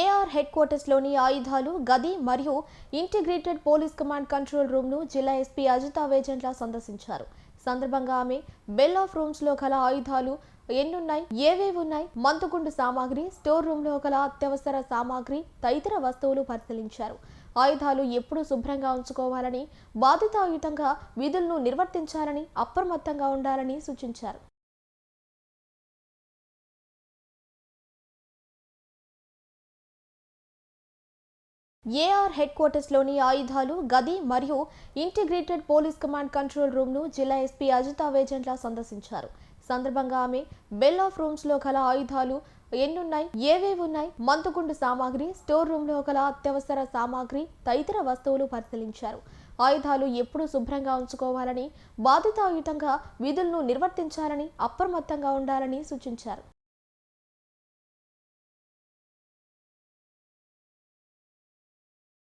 AR head క్వార్టర్స్లోని ఆయుధాలు గది మరియు ఇంటిగ్రేటెడ్ పోలీస్ కమాండ్ కంట్రోల్ రూమ్ను జిల్లా ఎస్పీ అజితా వేజెంట్ల సందర్శించారు. సందర్భంగా ఆమె బెల్ ఆఫ్ రూమ్స్లో గల ఆయుధాలు ఎన్నున్నాయి ఏవేవి ఉన్నాయి మందుగుండు సామాగ్రి స్టోర్ రూమ్లో గల అత్యవసర సామాగ్రి తదితర వస్తువులు పరిశీలించారు. ఆయుధాలు ఎప్పుడూ శుభ్రంగా ఉంచుకోవాలని బాధితాయుతంగా విధులను నిర్వర్తించాలని అప్రమత్తంగా ఉండాలని సూచించారు. ఏఆర్ హెడ్ క్వార్టర్స్లోని ఆయుధాలు గది మరియు ఇంటిగ్రేటెడ్ పోలీస్ కమాండ్ కంట్రోల్ రూమ్ను జిల్లా ఎస్పీ అజితా వేజెంట్ల సందర్శించారు. సందర్భంగా ఆమె బెల్ ఆఫ్ రూమ్స్లో గల ఆయుధాలు ఎన్నున్నాయి? ఏవేవి ఉన్నాయి? మందుగుండు సామాగ్రి స్టోర్ రూమ్లో గల అత్యవసర సామాగ్రి తదితర వస్తువులు పరిశీలించారు. ఆయుధాలు ఎప్పుడూ శుభ్రంగా ఉంచుకోవాలని బాధితాయుతంగా విధులను నిర్వర్తించాలని అప్రమత్తంగా ఉండాలని సూచించారు.